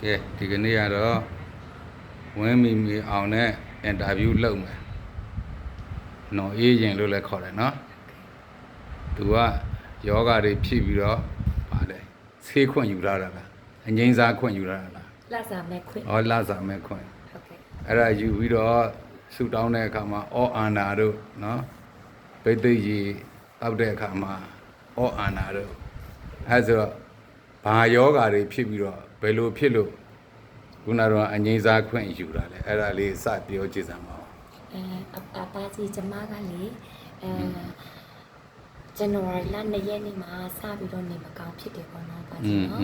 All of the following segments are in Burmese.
ကဲဒီကနေ့ကတော့ဝင်းမီမီအောင်နဲ့အင်တာဗျူးလုပ်မယ်နော်အေးရင်လို့လည်းခေါ်တယ်နော်သူကယောဂတွေဖြစ်ပြီးတော့ဗာလေဆေးခွင့်ယူရတာလားအငိမ့်စားခွင့်ယူရတာလားလာစားမဲ့ခွင့်ဟောလာစာမဲ့ခွင့်ဟုတ်ကဲ့အဲ့ဒါယူပြီးတော့ဆူတောင်းတဲ့အခါမှာအောအာနာတို့နော်ပိတ်သိက်ကြီးတောက်တဲ့အခါမှာအောအာနာတို့အဲဆိုတော့ ဘာယောဂါတွေဖြစ်ပြီးတော့ဘယ်လိုဖြစ်လို့ခုနတော့အငိမ့်စားခွင့်ယူတာလဲအဲ့ဒါလေးစပြောကြည့်စမ်းပါဦးအဲအပါကြီးကျမကလေအဲဇန်နဝါရီလ2ရက်နေ့မှာစပြီးတော့နေမကောင်းဖြစ်တယ်ပေါ့နော်ပါကြီးနော်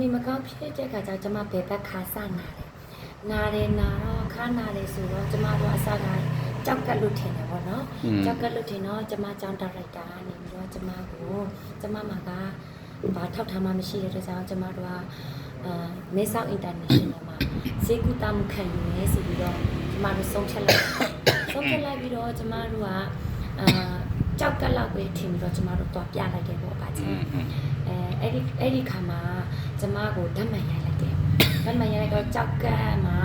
နေမကောင်းဖြစ်တဲ့အခါကျတော့ကျမဘယ်ဘက်ခါစနာလဲနာတယ်နာတော့ခါနာတယ်ဆိုတော့ကျမတို့အစကကြောက်ကလို့ထင်တယ်ပေါ့နော်ကြောက်ကလို့ထင်တော့ကျမကျောင်းဒါရိုက်တာကနေပြီးတော့ကျမကိုကျမမှာက ဘာထောက်ထားမှမရှိတဲ့အတွက်ကြောင့်ကျမတို့ကအာမေဆောက် international မှာဈေးကူတာမှုခံယူနေဆိုပြီးတော့ကျမတို့ဆုံးဖြတ်လိုက်ဆုံးဖြတ်လိုက်ပြီးတော့ကျမတို့ကအာကြောက်ကက်လောက်ပဲထင်ပြီးတော့ကျမတို့တော့ပြလိုက်တယ်ပေါ့ပါချင်းအဲအဲ့ဒီအဲ့ဒီခါမှာကျမကိုဓာတ်မှန်ရိုက်လိုက်တယ်ဓာတ်မှန်ရိုက်လိုက်တော့ကြောက်ကက်မှာ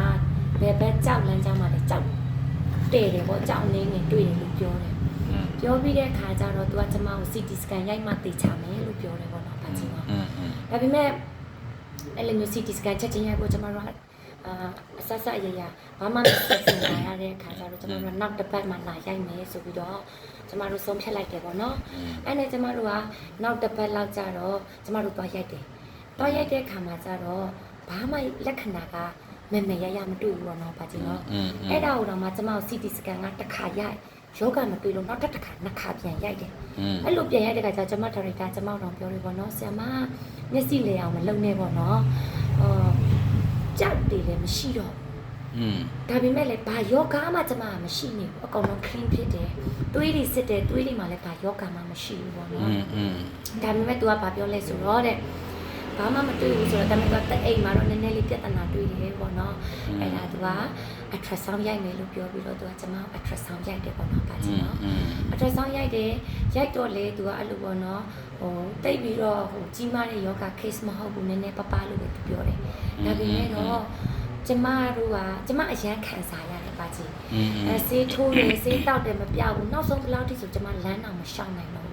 ဘယ်ဘက်ကြောက်လမ်းကြောင်းမှာလဲကြောက်တည်တယ်ပေါ့ကြောက်နေနေတွေ့တယ်လို့ပြောတယ်ပြောပြီးတဲ့ခါကျတော့ तू ကကျမကို CT scan ရိုက်မှသိချမယ်လို့ပြောတယ်ပေါ့နော် ဒါပေမဲ့အဲ့လိုမျိုး CT scan ချက်ချင်းရိုက်ဖို့ကျမတို့ကအာအဆက်ဆက်အရရဘာမှမဆက်စင်လာရတဲ့အခါကျတော့ကျမတို့ကနောက်တစ်ပတ်မှလာရိုက်မယ်ဆိုပြီးတော့ကျမတို့ဆုံးဖြတ်လိုက်တယ်ပေါ့နော်အဲ့နဲ့ကျမတို့ကနောက်တစ်ပတ်လောက်ကြတော့ကျမတို့သွားရိုက်တယ်။သွားရိုက်တဲ့ခါမှာကျတော့ဘာမှလက္ခဏာကမမေရရမတွေ့ဘူးတော့နော်ပါချင်းနော်อืม။အဲ့ဒါကိုတော့မှကျမတို့ CT scan ကတစ်ခါရိုက် ယောဂမပြီးလို့နောက်တစ်တစ်ခါနှစ်ခါပြန်ရိုက်တယ်အဲ့လိုပြန်ရိုက်တဲ့ခါကျကျွန်မဒါရိုက်တာကျွန်မတော့ပြောလို့ပေါ့နော်ဆရာမမျက်စိလေအောင်မလုံနဲ့ပေါ့နော်ဟောကြောက်တယ်လည်းမရှိတော့ဒါပေမဲ့လည်းဘာယောဂမှကျွန်မမရှိနေဘူးအကောင်လုံး clean ဖြစ်တယ်တွေးတွေစစ်တယ်တွေးတွေမှလည်းဘာယောဂမှမရှိဘူးပေါ့နော်ဒါပေမဲ့ तू ကဘာပြောလဲဆိုတော့တဲ့ ဘာမှမတွေ့ဘူးဆိုတော့ဒါပေမဲ့တက်အိမ်မှာတော့နည်းနည်းလေးပြဿနာတွေ့တယ်ပေါ့နော်အဲ့ဒါသူက ultrasound ရိုက်မယ်လို့ပြောပြီးတော့သူကကျွန်မ ultrasound ရိုက်တယ်ပေါ့နော်ပါချင်နော် ultrasound ရိုက်တယ်ရိုက်တော့လေသူကအဲ့လိုပေါ့နော်ဟိုတိတ်ပြီးတော့ဟိုကြီးမားတဲ့ယောဂ case မဟုတ်ဘူးနည်းနည်းပပလို့ပဲပြောတယ်ဒါပေမဲ့တော့ကျမတို့ကကျမအရန်ခံစားရတယ်ပါချင်အဲဆေးထိုးတယ်ဆေးတောက်တယ်မပြောက်ဘူးနောက်ဆုံးဘယ်လောက်ထိဆိုကျမလမ်းတော့မရှောင်နိုင်တော့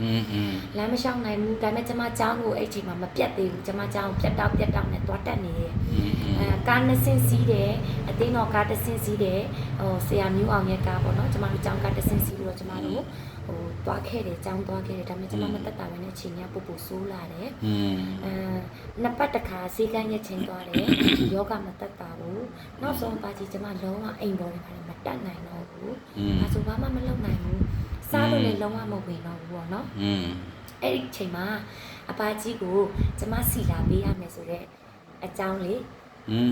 อืมอืม လမ်းမလျှောက်နိုင်ဘူးဒါပေမဲ့ကျမเจ้าကိုအဲ့ချိန်မှာမပြတ်သေးဘူးကျမเจ้าကိုပြတ်တောက်ပြတ်တောက်နဲ့တွားတက်နေတယ် อืม အဲကားနှစ်ဆင်းစီးတယ်အတင်းတော့ကားတစ်ဆင်းစီးတယ်ဟိုဆရာမျိုးအောင်ရဲ့ကားပေါ့နော်ကျမတို့เจ้าကားတစ်ဆင်းစီးပြီးတော့ကျမတို့ဟိုတွားခဲ့တယ်เจ้าတွားခဲ့တယ်ဒါပေမဲ့ကျမမတက်တာပဲနဲ့ချိန်ကပူပူဆိုးလာတယ် อืม အဲနှစ်ပတ်တစ်ခါဈေးကန်းရက်ချင်းသွားတယ်ယောဂမတက်တာဘူးနောက်ဆုံးပါကြီးကျမလုံးဝအိမ်ပေါ်တွေပါမတက်နိုင်တော့ဘူး อืม အဲဆိုဘာမှမလုပ်နိုင်ဘူး စားလို့လည်းလုံးဝမဝင်တော့ဘူးပေါ့နော်อืมအဲ့ဒီချိန်မှာအပါကြီးကိုကျမစီလာပေးရမယ်ဆိုတော့အကြောင်းလေး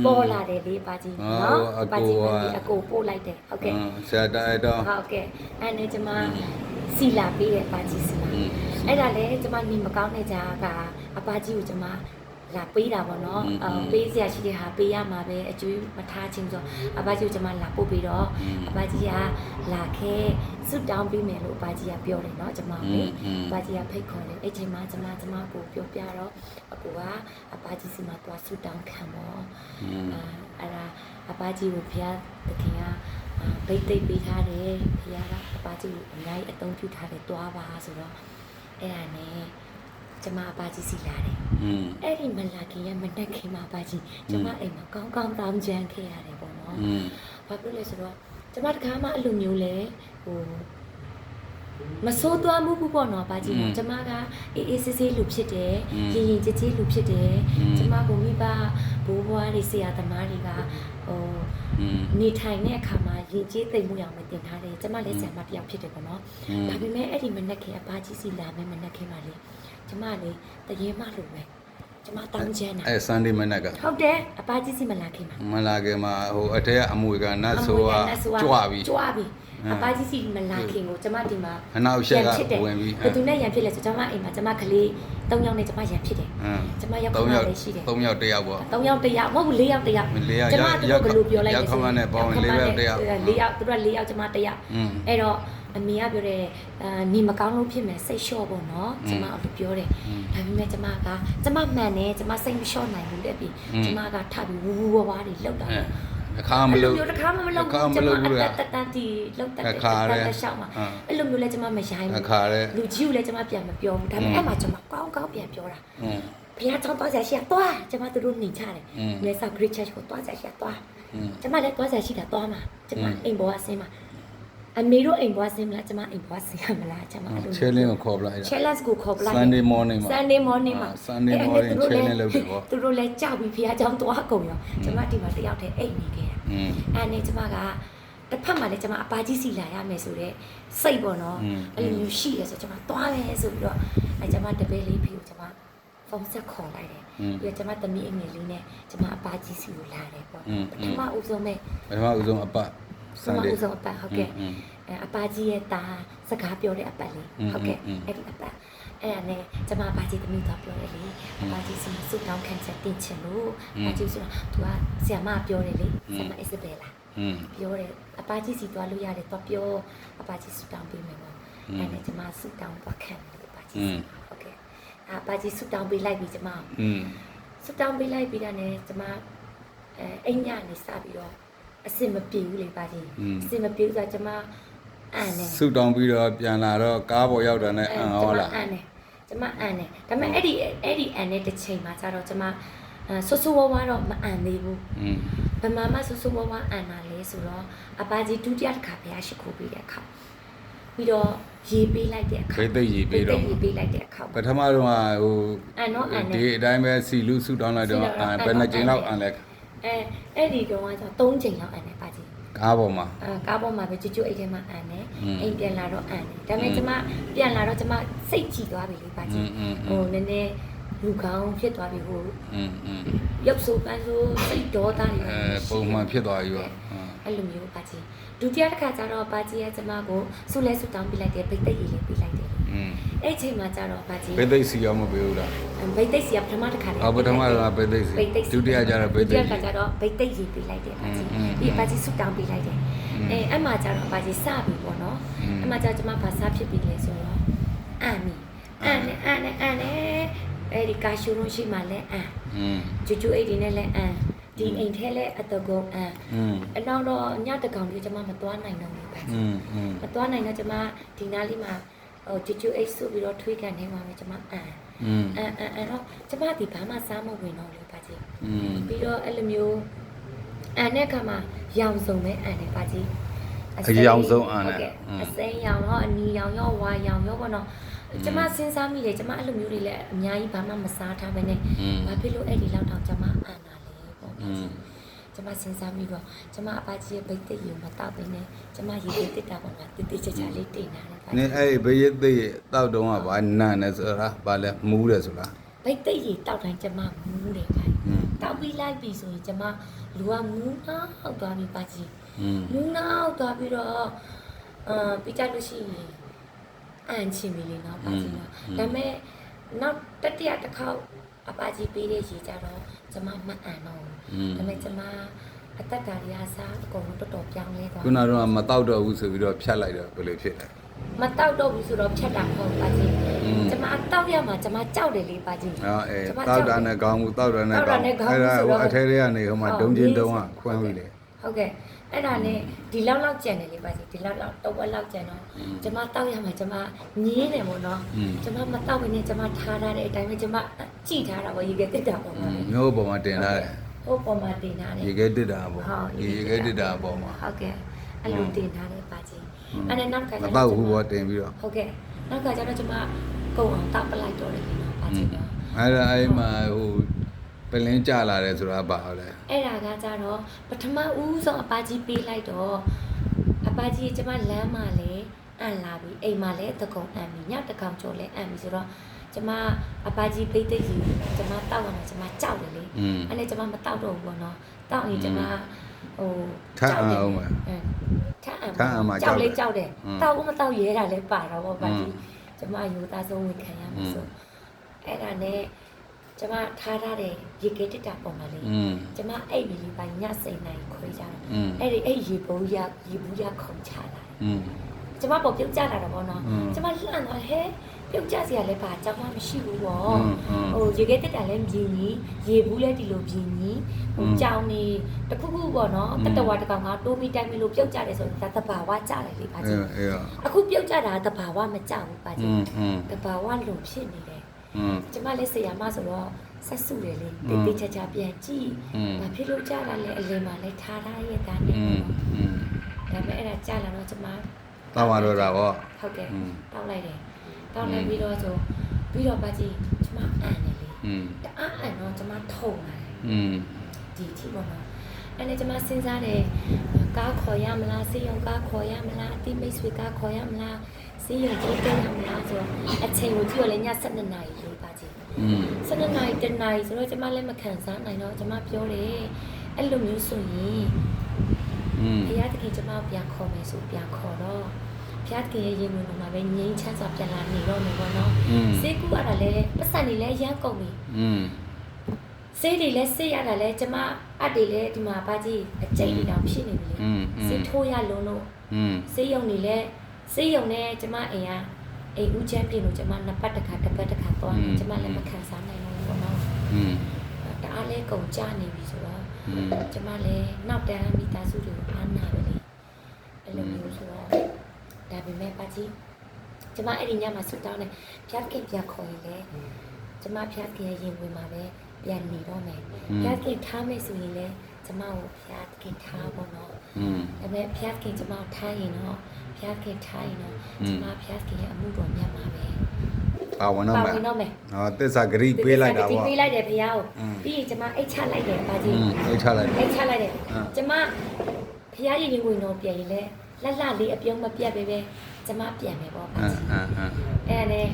ပေါ်လာတယ်လေပါကြီးနော်ပါကြီးမင်းအကိုပို့လိုက်တယ်ဟုတ်ကဲ့ဆရာတိုင်းတော့ဟုတ်ကဲ့အဲ့နဲ့ကျမစီလာပေးတယ်ပါကြီးစီလာအဲ့ဒါလည်းကျမနေမကောင်းတဲ့ကြားကအပါကြီးကိုကျမ လာပေးတာပေါ့နော်အပေးစရာရှိတဲ့ဟာပေးရမှာပဲအကျွေးမထားချင်းဆိုအဘကြီးကိုကျွန်မလာပို့ပြီးတော့အဘကြီးကလာခဲဆွတ်တောင်းပေးမယ်လို့အဘကြီးကပြောတယ်နော်ကျွန်မပဲအဘကြီးကဖိတ်ခေါ်တယ်အဲ့ချိန်မှာကျွန်မကျွန်မကိုပြောပြတော့အကူကအဘကြီးစီမှာသွားဆွတ်တောင်းခံပေါ့အဲ့ဒါအဘကြီးကိုဖခင်တခင်ကဗိတ်သိပ်ပေးထားတယ်ဖခင်ကအဘကြီးကိုအများကြီးအသုံးပြုထားတယ်သွားပါဆိုတော့အဲ့ဒါနဲ့ ကျမအပါကြီးစီလာတယ် อืม အဲ့ဒီမလာခင်ရမတက်ခင်မှာအပါကြီးကျမအိမ်မှာကောင်းကောင်းတောင်းကြမ်းခဲ့ရတယ်ပေါ့နော် อืม ဘာဖြစ်လဲဆိုတော့ကျမတကားမှအဲ့လိုမျိုးလဲဟိုမဆိုးသွားမှုဘူးပေါ့နော်ပါကြီးနော်ကျမကအေးအေးဆေးဆေးလူဖြစ်တယ်ရင်ရင်ကြည်ကြည်လူဖြစ်တယ်ကျမကိုမိဘဘိုးဘွားတွေဆရာသမားတွေက ဟိုနေထိုင်တဲ့အခါမှာရင်ကျေးသိမ့်မှုအောင်မတင်ထားတယ်ကျမလည်းဆရာမတယောက်ဖြစ်တယ်ပေါ့နော်ဒါပေမဲ့အဲ့ဒီမနက်ခင်အပါကြီးစီလာမယ်မနက်ခင်ပါလေကျမလေတရေမလို့ပဲ ကျမတောင်းချမ်းတာအဲဆန်ဒီမနက်ကဟုတ်တယ်အပါကြီးစီမလာခင်ပါမလာခင်မှာဟိုအထက်ကအမွေကနတ်ဆိုကကြွပြီကြွပြီဟမ်အပါကြီးစီမလာခင်ကိုကျမဒီမှာအနောက်ရှက်ကဝင်ပြီးဘယ်သူနဲ့ရန်ဖြစ်လဲဆိုကျမအိမ်မှာကျမကလေး၃ယောက်နဲ့ကျမရန်ဖြစ်တယ်ဟမ်ကျမရောက်ခ၃မယောက်လေးရှိတယ်၃ယောက်တစ်ယောက်ပေါ့၃ယောက်တစ်ယောက်မဟုတ်ဘူး၄ယောက်တစ်ယောက်လေးယောက်ကျမရောက်တို့ကဘယ်လိုပြောလိုက်ရောက်ခမနဲ့ပေါင်းရောက်ခလေးယောက်တစ်ယောက်၄ယောက်သူတို့က၄ယောက်ကျမတစ်ယောက်อืมအဲ့တော့ အမေကပြောတယ်အာနေမကောင်းလို့ဖြစ်မယ်စိတ်လျှော့ပေါ့နော်ကျမအဲ့လိုပြောတယ်ဒါပေမဲ့ကျမကကျမမှန်တယ်ကျမစိတ်မလျှော့နိုင်ဘူးတဲ့ပြီကျမကထပြီးဝူဝူဝါးဝါးတွေလောက်တာ အဲအခါမလို့ အဲ့လိုမျိုးတစ်ခါမှမလုပ် အခါမလုပ်ဘူး ကျ လေ မအတက်တန်တီလောက်တက် အခါ တက် လေ တက်ရှောက်မှာ အာ အဲ့လိုမျိုးလဲကျမမရိုင်းဘူး အခါလေ လူကြီးကိုလည်းကျမပြန်မပြောဘူးဒါပေ อื မဲ့ ม အဲ့မှာကျမကောင်းကောင်းပြန်ပြောတာ อืม ဘုရားကျောင်းသွားကြရှိရသွားကျမတို့နေချတယ် อืม မြေဆောက် great church ကိုသွားကြရှိရသွား อืม ကျမလည်းသွားကြရှိတာသွားမှာကျမ อืม အိမ်ပေါ်ကဆင်းမှာ အမေတို့အိမ်ပေါ်ကဆင်းမလားကျမအိမ်ပေါ်ကဆင်းရမလားကျမအဲ့လို ချဲလင်းကိုခေါ်ပလိုက်တာ challenge ကိုခေါ်ပလိုက် Sunday morning မှာ Sunday morning မှာ အာ Sunday အဲ့ morning သူတို့လည်း challenge လုပ်တယ်ပေါ့ သူတို့လည်းကြောက်ပြီးဘုရားကျောင်းသွားကုန်ရောကျမဒီမှာတယောက်တည်းအိတ်နေခဲ့တာ อืม အဲ့နဲ့ကျမကတစ်ဖက်မှာလည်းကျမအပါကြီးစီလာရမယ်ဆိုတော့စိတ်ပေါ့နော် อืม အဲ့လိုမျိုးရှိရဆိုကျမသွားမယ်ဆိုပြီးတော့အဲ့ကျမတပည့်လေးဖေကိုကျမဖုန်းဆက်ခေါ်လိုက်တယ် อืม ပြီးတော့ကျမသမီးအငယ်လေးနဲ့ကျမအပါကြီးစီကိုလာတယ်ပေါ့ อืม ပထမဦးဆုံးပဲ ပထမဦးဆုံးအပတ် ဆန်လေးဥဆုံးအပတ်ဟုတ်ကဲ့အပါကြီးရဲ့ตาစကားပြောတဲ့အပတ်လေးဟုတ်ကဲ့အဲ့ဒီအပတ်အဲ့ဒါနဲ့ကျမဘာကြီးသမီးသွားပြောတယ်လေအပါကြီးစီစုတောင်းခံချက်တင်ချင်လို့ဘာကြီးဆိုတာ तू ကဆရာမပြောတယ်လေဆရာမအစ်စဘယ်လာပြောတယ်အပါကြီးစီသွားလို့ရတယ်သွားပြောအပါကြီးစုတောင်းပေးမယ်ပေါ့အဲ့ဒါကျမစုတောင်းသွားခံတယ်အပါကြီးဟုတ်ကဲ့အပါကြီးစုတောင်းပေးလိုက်ပြီကျမစုတောင်းပေးလိုက်ပြီးတာနဲ့ကျမအဲအိမ်ညနေစပြီးတော့ အစင်မပြေဘူးလေပါကြီးအစင်မပြေဘူးဆိုတော့ကျမအန်နေဆုတောင်းပြီးတော့ပြန်လာတော့ကားပေါ်ရောက်တာနဲ့အံ့ဩလာကျမအန်နေကျမအန်နေဒါပေမဲ့အဲ့ဒီအဲ့ဒီအန်တဲ့တစ်ချိန်မှာကျတော့ကျမအဲဆူဆူဝါးဝါတော့မအန်သေးဘူးอืมဗမာမဆူဆူဝါးဝါအန်တာလဲဆိုတော့အပါကြီးဒုတိယတစ်ခါဘုရားရှိခိုးပြီးတဲ့အခါပြီးတော့ရေးပေးလိုက်တဲ့အခါဘိသိက်ရေးပေးတော့ဘိသိက်ရေးပေးလိုက်တဲ့အခါပထမတော့ဟိုအန်တော့အန်နေဒီအတိုင်းပဲစီလူဆုတောင်းလိုက်တော့စီလူတောင်းအံလိုက်ဘယ်နှစ်ကြိမ်လောက်အံလဲ အဲအဲ့ဒီကောင်ကကျတော့၃ချိန်လောက်အန်နေပါကြီး ကားပေါ်မှာ အာကားပေါ်မှာပဲကျွတ်ကျွတ်အိတ်ထဲမှာအန်နေ อืม အိမ်ပြန်လာတော့အန်နေဒါပေမဲ့ကျမပြန်လာတော့ကျမစိတ်ကြည်သွားပြီလေပါ อื ကြီး มอืม ဟိုနည်းနည်းလူကောင်းဖြစ်သွားပြီဟို อืมอืม ရုပ်ဆိုးပန်းဆိုးစိတ်ဒေါသတွေ အဲပုံမှန်ဖြစ်သွားပြီပေါ့ အဲ့လိုမျိုးပါကြီးဒုတိယတစ်ခါကျတော့ပါကြီးကကျမကိုဆုလဲဆုတောင်းပြလိုက်တယ်ဗိတ်သိက်ရေးလေးပြလိုက်တယ် อืม အဲ့ချိန်မှာကြတော့ဗာကြီးဘိတ်သိက်စီရောမပေးဘူးလားဘိတ်သိက်စီကပထမတစ်ခါတည်းအော်ပထမကဘိတ်သိက်စီဒုတိယကျတော့ဘိတ်သိက်ဒုတိယကကျတော့ဘိတ်သိက်ရေးပေးလိုက်တယ်ဗာကြီးဒီဗာကြီးဆူတောင်းပေးလိုက်တယ်အဲအဲ့မှာကျတော့ဗာကြီးစပြီပေါ့နော်အဲ့မှာကျကျွန်မဗာစဖြစ်ပြီလေဆိုတော့အမ်မီအမ်နဲ့အမ်နဲ့အမ်နဲ့အဲ့ဒီကာရှူရုံးရှိမှလဲအမ်ဂျူဂျူအိတ်ဒီနဲ့လဲအမ်ဒီအိမ်ထဲလဲအတကုံအမ်အနောက်တော့ညတကောင်ကြီးကျွန်မမသွားနိုင်တော့ဘူးပဲမသွားနိုင်တော့ကျွန်မဒီနားလေးမှာ ဟိုကျူကျူအိတ်ဆုပြီးတော့ထွေးကန်ထဲမှာပဲကျမအံအံအံအံတော့ကျမဒီဘာမှစားမဝင်တော့လို့ပါကြီးပြီးတော့အဲ့လိုမျိုးအံတဲ့အခါမှာရောင်စုံပဲအံတယ်ပါကြီးအရောင်ဆုံးအန်နဲ့အစိမ်းရောင်ရောအနီရောင်ရောဝါရောင်ရောပေါ့နော်ကျမစဉ်းစားမိတယ်ကျမအဲ့လိုမျိုးတွေလည်းအများကြီးဘာမှမစားထားပဲနဲ့ဘာဖြစ်လို့အဲ့ဒီလောက်တောင်ကျမအန်တာလဲပေါ့ ကျမစဉ်းစားမိတော့ကျမအဖကြီးရဲ့ဘိတ်သိက်ယူမတောက်ပင်နဲ့ကျမရေတိတက်တာပေါ့ငါတိတိချာချာလေးတင်တာလေနင်အဲ့ဘေးရသိက်တောက်တုံးကဘာနန်လဲဆိုတာဘာလဲမူးတယ်ဆိုတာဘိတ်သိက်ရေတောက်တိုင်းကျမမူးတယ်ခိုင်းတောက်ပြီးလိုက်ပြီဆိုရင်ကျမလူကမူးနှောက်သွားပြီပါကြီးမူးနှောက်သွားပြီးတော့အာပြကြလို့ရှိရင်အန်ချင်ပြီလေနော်ပါကြီးနော်ဒါပေမဲ့နောက်တတိယတစ်ခေါက် အပကြီးပေးတဲ့ရေကြတော့ကျမမအံ့တော့ဘူးဒါပေမဲ့ကျမအသက်တာတွေကစားအကုန်လုံးတော်တော်ပြောင်းလဲသွားခုနကတော့မတောက်တော့ဘူးဆိုပြီးတော့ဖြတ်လိုက်တော့ဘယ်လိုဖြစ်လဲမတောက်တော့ဘူးဆိုတော့ဖြတ်တာမဟုတ်ပါကြီးကျမတောက်ရမှာကျမကြောက်တယ်လေပါကြီးဟုတ်အဲတောက်တာနဲ့ကောင်းမှုတောက်တာနဲ့ကောင်းအဲ့ဒါဟိုအထဲထဲကနေဟိုမှာဒုံချင်းဒုံကခွန်းပြီလေ ဟုတ်ကဲ့အဲ့ဒါနဲ့ဒီလောက်လောက်ကြံတယ်လေပါစီဒီလောက်လောက်တဝက်လောက်ကြံတော့ကျမတောက်ရမှာကျမငင်းတယ်ပေါ့နော်ကျမမတောက်ဘဲနဲ့ကျမထားထားတဲ့အတိုင်းပဲကျမကြည်ထားတာပေါ့ရေကတက်တာပေါ့မျိုးပေါ်မှာတင်ထားတယ်ဟုတ်ပေါ်မှာတင်ထားတယ်ရေကတက်တာပေါ့ရေကတက်တာပေါ့မှာဟုတ်ကဲ့အဲ့လိုတင်ထားတယ်ပါစီအဲ့ဒါနောက်ကကျမတောက်ဘူးပေါ့တင်ပြီးတော့ဟုတ်ကဲ့နောက်ကကျတော့ကျမကုန်အောင်တောက်ပလိုက်တော့တယ်ပါစီအဲ့ဒါအဲ့မှာဟို ဖလင်းကြလာတယ်ဆိုတာဘာလဲအဲ့ဒါကကြတော့ပထမဦးဆုံးအပါကြီးပေးလိုက်တော့အပါကြီးကျမလမ်းမှာလဲအံ့လာပြီအိမ်မှာလဲတကုံအံ့ပြီညတကောင်ကျော်လဲအံ့ပြီဆိုတော့ကျမအပါကြီးပိတ်သိကြီးကျမတောက်ရမယ်ကျမကြောက်တယ်လေအဲ့နဲ့ကျမမတောက်တော့ဘူးပေါ့နော်တောက်ရင်ကျမဟိုကြောက်တယ်အောင်မှာထမ်းအောင်မှာကြောက်လေကြောက်တယ်တောက်ဦးမတောက်ရဲတာလဲပါတော့ပေါ့ပါကြီးကျမယူသားဆုံးဝင်ခံရမှာဆိုအဲ့ဒါနဲ့ ကျမထားထားတဲ့ရေကဲတက်တာပုံမှန်လေးကျမအဲ့ဒီလေးပိုင်းညစိန်နိုင်ခွေးကြတာအဲ့ဒီအဲ့ရေဘူးရရေဘူးရခုန်ချလာကျမပုံပြုတ်ကြတာတော့ဘောနော်ကျမလှန်သွားဟဲ့ပြုတ်ကြစရာလည်းပါကြောက်မှမရှိဘူးပေါ့ဟိုရေကဲတက်တာလည်းမြည်ကြီးရေဘူးလည်းဒီလိုမြည်ကြီးဟိုကြောင်နေတခုခုပေါ့နော်တတဝါတကောင်ကတိုးမိတိုက်မိလို့ပြုတ်ကြတယ်ဆိုတော့ဒါတဘာဝကြတယ်လေပါကြီးအခုပြုတ်ကြတာတဘာဝမကြဘူးပါကြီးတဘာဝလုံဖြစ်နေတယ် ကျမလည်းဆရာမဆိုတော့ဆက်စုတယ်လေတိတိကျကျပြန်ကြည့်ဒါဖြစ်လို့ကြတာလေအလင်းမှာလည်းထားထားရဲ့ဒါနဲ့ဒါပေမဲ့အဲ့ဒါကြလာတော့ကျမတောင်းရတော့တာပေါ့ဟုတ်တယ်တောင်းလိုက်တယ်တောင်းလိုက်ပြီးတော့ဆိုပြီးတော့ပါကြည့်ကျမအံ့တယ်လေတအားအံ့တော့ကျမထုံလာတယ်ဒီဒီပေါ်မှာအဲ့နဲ့ကျမစဉ်းစားတယ်ကားခေါ်ရမလားစေယုံကားခေါ်ရမလားအတိမိတ်ဆွေကားခေါ်ရမလား စေယုံကြည့်တယ်ရမလားဆိုတော့အချိန်ကိုကြည့်ရလဲည7နာရီလေးပါကြည့် อืม 7နာရီ10နာရီဆိုတော့ကျမလည်းမခံစားနိုင်တော့ကျမပြောတယ်အဲ့လိုမျိုးဆိုရင် อืม ဘုရားသခင်ကျမကိုပြန်ခေါ်မယ်ဆိုပြန်ခေါ်တော့ဘုရားသခင်ရဲ့ရင်ဝင်မှာပဲငြိမ်းချမ်းစွာပြန်လာနေတော့မယ်ပေါ့နော် อืม စေကူရတာလည်းပတ်စံနေလည်းရမ်းကုန်ပြီ อืม စေးတွေလည်းစေးရတာလည်းကျမအတ်တွေလည်းဒီမှာဘာကြီးအကျိန်တွေတောင်ဖြစ်နေပြီလေ อืมอื စေ ม းထိုးရလုံးလို့ อืม စေးရုံနေလည်း စေးရုံနဲ့ကျမအိမ်ကအိမ်ဦးချမ်းပြင်လို့ကျမနှစ်ပတ်တစ်ခါတစ်ပတ်တစ်ခါသွားနေကျမလည်းမခံစားနိုင်ဘူးပေါ့နော် อืม တအားလဲကုန်ကြနေပြီဆိုတော့ อืม ကျမလည်းနောက်တန်းမိသားစုတွေကိုအားနာပဲလေအဲ့လိုမျိုးဆိုတော့ဒါပေမဲ့ပါကြီးကျမအဲ့ဒီညမှာဆူတောင်းတယ်ဖျားခင်ပြန်ခေါ်ရင်လေကျမဖျားခင်ရဲ့ရင်ဝင်မှာပဲပြန်နေတော့မယ်ဖျားခင်ထားမယ်ဆိုရင်လေကျမကိုဖျားခင်ထားပေါ့နော် อืม ဒါပေမဲ့ဖျားခင်ကျမကိုထားရင်တော့ ရားခင်ထားရင်တော့ကျွန်မဘုရားခင်ရဲ့အမှုတော်မြတ်မှာပဲပါဝင်တော့ပါမယ်ဝင်တော့မယ်ဟောတစ္ဆာဂရိပေးလိုက်တာပေါ့ဒီပေးလိုက်တယ်ဘုရားကိုပြီးရင်ကျွန်မအိတ်ချလိုက်တယ်ပါကြီးအိတ်ချလိုက်အိတ်ချလိုက်တယ်ကျွန်မဘုရားရဲ့ရင်ဝင်တော်ပြန်ရင်လဲလှလှလေးအပြုံးမပြတ်ပဲပဲကျွန်မပြန်မယ်ပေါ့ပါကြီးအဲ့ဒါနဲ့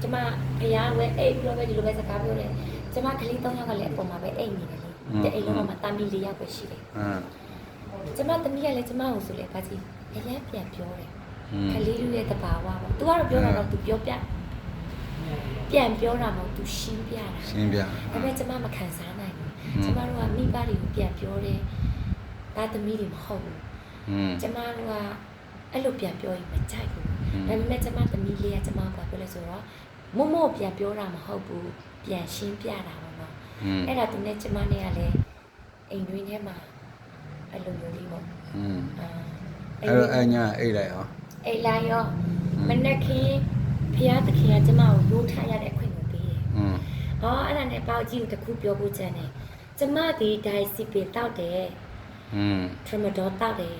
ကျွန်မဘုရားဝဲအိတ်ပြောပဲဒီလိုပဲစကားပြောတယ်ကျွန်မကလေး၃ယောက်ကလည်းအပေါ်မှာပဲအိတ်နေတယ်လေတဲ့အိတ်လုံးမှာတာမီ၄ယောက်ပဲရှိတယ်ကျွန်မတမီးကလည်းကျွန်မကိုဆိုလေပါကြီး လည်းလည်းပြန်ပြောတယ်ကလေးလူရဲ့တဘာဝပေါ့ तू ကတော့ပြောတာတော့ तू ပြောပြပြန်ပြောတာမဟုတ် तू ရှင်းပြတာရှင်းပြဒါပေမဲ့ကျမမခံစားနိုင်ဘူးကျမတို့ကမိဘတွေကိုပြန်ပြောတယ်ဒါသမီးတွေမဟုတ်ဘူးကျမတို့ကအဲ့လိုပြန်ပြောရင်မကြိုက်ဘူးဒါပေမဲ့ကျမသမီးလေးကကျမကပြောလဲဆိုတော့မမို့ပြန်ပြောတာမဟုတ်ဘူးပြန်ရှင်းပြတာပေါ့နော်အဲ့ဒါသူနဲ့ကျမနဲ့ကလည်းအိမ်တွင်းထဲမှာအဲ့လိုမျိုးလေးပေါ့အင်း အာ အဲ့တော့အညာအိတ်လိုက်ဟော အိမ်လာရော อืม မနေ့ကဖះသခင်ကကျမကိုရိုးထားရတဲ့အခွင့်ကိုပေးတယ် อืม ဟောအဲ့ဒါနဲ့ပေါ့ကြီးကိုတစ်ခုပြောဖို့ကြံတယ်ကျမဒီဒိုင်စီပင်တောက်တယ် อืม ထရမဒေါတောက်တယ်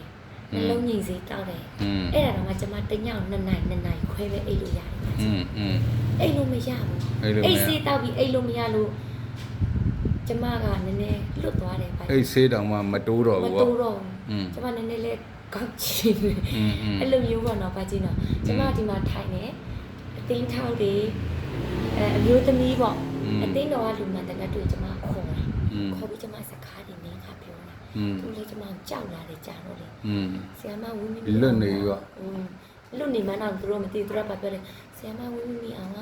อื နှ ม လုံးငိမ့်စေးတောက်တယ် อืม အဲ့ဒါတော့မှကျမတညောင်နှစ်နိုင်နှစ်နိုင်ခွဲပဲအိတ်လို့ရတယ်ပါ อืมอืม အိတ်လို့မရဘူး အဲ့လို အိတ် နဲ့ စေးတောက်ပြီးအိတ်လို့မရလို့ကျမကနည်းနည်းလွတ်သွားတယ်ပါ အိတ်ဆေးတောင်မှမတိုးတော့ မ ဘူးဗော တိုးတော့ဘူး อืม ကျမနည်းနည်းလေး ကောက်ချင်တယ်အဲ့လိုမျိုးပေါ့နော်ပါချင်တော့ကျမဒီမှာထိုင်နေအတင်းထောက်တွေအဲအမျိုးသမီးပေါ့အတင်းတော်ကလူမှန်တကယ်တွေ့ကျမခေါ်တာခေါ်ပြီးကျမစကားတွေနင်းခပြောတာသူလည်းကျမကြောက်လာတယ်ကြာတော့လေဆရာမဝင်းမီလွတ်နေရောလွတ်နေမှတော့သူတို့မသိသူတို့ကပြောတယ်ဆရာမဝင်းမီအောင်က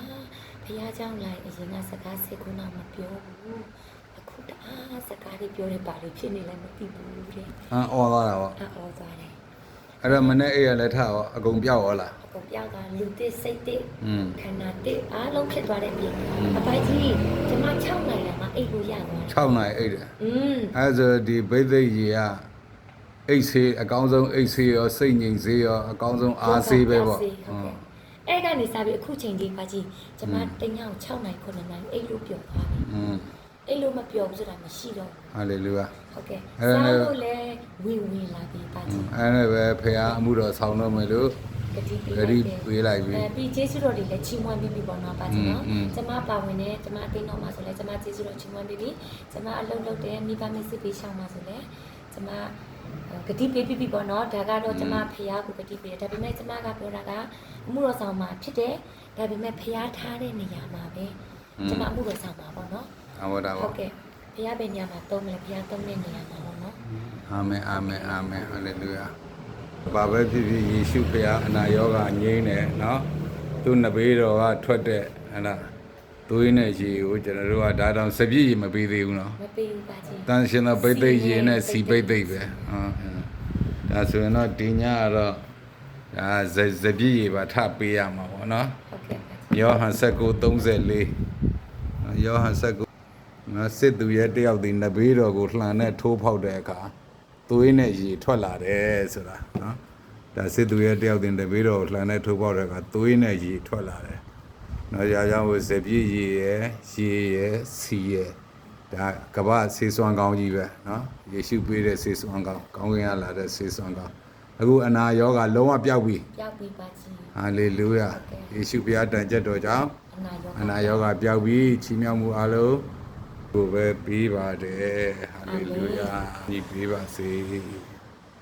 ဘုရားကျောင်းလိုက်အရင်ကစကားစိတ်ကုနာမပြောဘူးအခုတအားစကားတွေပြောတဲ့ပါလို့ဖြစ်နေလည်းမသိဘူးတဲ့။အော်သွားတာပေါ့။အော်သွားတယ် အဲ့တော့မနေ့အိတ်ရလက်ထရောအကုန်ပြောက်ရောလား အကုန်ပြောက်သွားလူတစ်စိတ်တစ် อืม ခန္ဓာတစ်အားလုံးဖြစ်သွားတဲ့ပြင်အပိုက်ကြီးကျမ6နိုင်လာမှအိတ်ကိုရသွားတယ် 6နိုင်အိတ်တယ် อืม အဲ့ဆိုဒီဘိသိက်ကြီးကအိတ်ဆေးအကောင်းဆုံးအိတ်ဆေးရောစိတ်ငြိမ်ဆေးရောအကောင်းဆုံးအားဆေးပဲပေါ့ ဟုတ်ကဲ့အဲ့ကနေစပြီးအခုချိန်ကြီးပါကြီးကျမတညောင်6နိုင်9နိုင်အိတ်လို့ပြောသွားပြီ อืม အိတ်လို့မပြောဘူးဆိုတာမရှိတော့ ဟာလေလုယာ ဟုတ်ကဲ့အဲ့ဒါနဲ့စားလို့လည်းဝင်ဝင်လာပြီပါကြီးအဲ့ဒါပဲဖေဟာအမှုတော်ဆောင်တော့မယ်လို့ဂတိပေးဂတိပေးလိုက်ပြီအဲပြီးကျေးဇူးတော်တွေလည်းချီးမွမ်းပြီးပြီပေါ့နော်ပါကြီးနော်อืมကျမပါဝင်နေကျမအသိတော်မှာဆိုလဲကျမကျေးဇူးတော်ချီးမွမ်းပြီးပြီကျမအလုပ်လုပ်တယ်မိဘမိတ်ဆွေပေးရှောင်းမှာဆိုလဲကျမဂတိပေးပြီးပြီပေါ့နော်ဒါကတော့ကျမဖះကိုဂတိပေးတယ်ဒါပေမဲ့ကျမကပြောတာကအမှုတော်ဆောင်မှာဖြစ်တယ်ဒါပေမဲ့ဖះထားတဲ့နေရာမှာပဲကျမအမှုတော်ဆောင်မှာပေါ့နော်အဝတာဟုပေါ့တ်ကဲ့ ဖះပဲနေရာမှာတုံးမလဲဖះတုံးတဲ့နေရာမှာပေါ့နော်အာမင်အာမင်အာမင်ဟာလေလုယာဘာပဲဖြစ်ဖြစ်ယေရှုဖေဟာအနာရောဂါငြိမ်းတယ်နော်သူ့နဘေးတော်ကထွက်တဲ့ဟဲ့လားသွေးနဲ့ရေကိုကျွန်တော်တို့ကဒါတောင်စပြည့်ရေမပေးသေးဘူးနော်မပေးဘူးပါကြီးတန်ရှင်သောဘိသိက်ရေနဲ့စီဘိသိက်ပဲဟုတ်ဒါဆိုရင်တော့ဒီညကတော့ဒါဇဇပြည့်ရေပါထပေးရမှာပေါ့နော်ဟုတ်ကဲ့ပါယောဟန်19:34ယောဟန်19ငါ စစ်သူရဲ့တယောက်ဒီနဘေးတော်ကိုလှန်နဲ့ထိုးဖောက်တဲ့အခါသွေးနဲ့ရေထွက်လာတယ်ဆိုတာနော်ဒါစစ်သူရဲ့တယောက်ဒီနဘေးတော်ကိုလှန်နဲ့ထိုးဖောက်တဲ့အခါသွေးနဲ့ရေထွက်လာတယ်နော်ရာကြောင့်ဇပြည့်ရေရဲ့ရေရဲ့စီရဲ့ဒါကမ္ဘာဆေးစွမ်းကောင်းကြီးပဲနော်ယေရှုပေးတဲ့ဆေးစွမ်းကောင်းကောင်းကင်ကလာတဲ့ဆေးစွမ်းကောင်းအခုအနာရောဂါလုံးဝပျောက်ပြီရောက်ပြီပါကြီးဟာလေလုယာယေရှုဘုရားတန်ကြက်တော်ကြောင့်အနာရောအနာယောဂပျောက်ပြီးချီးမြှောက်မှုအလုံး ကိုပဲပြီးပါတယ်ဟာလေလုယာညီပေးပါစေ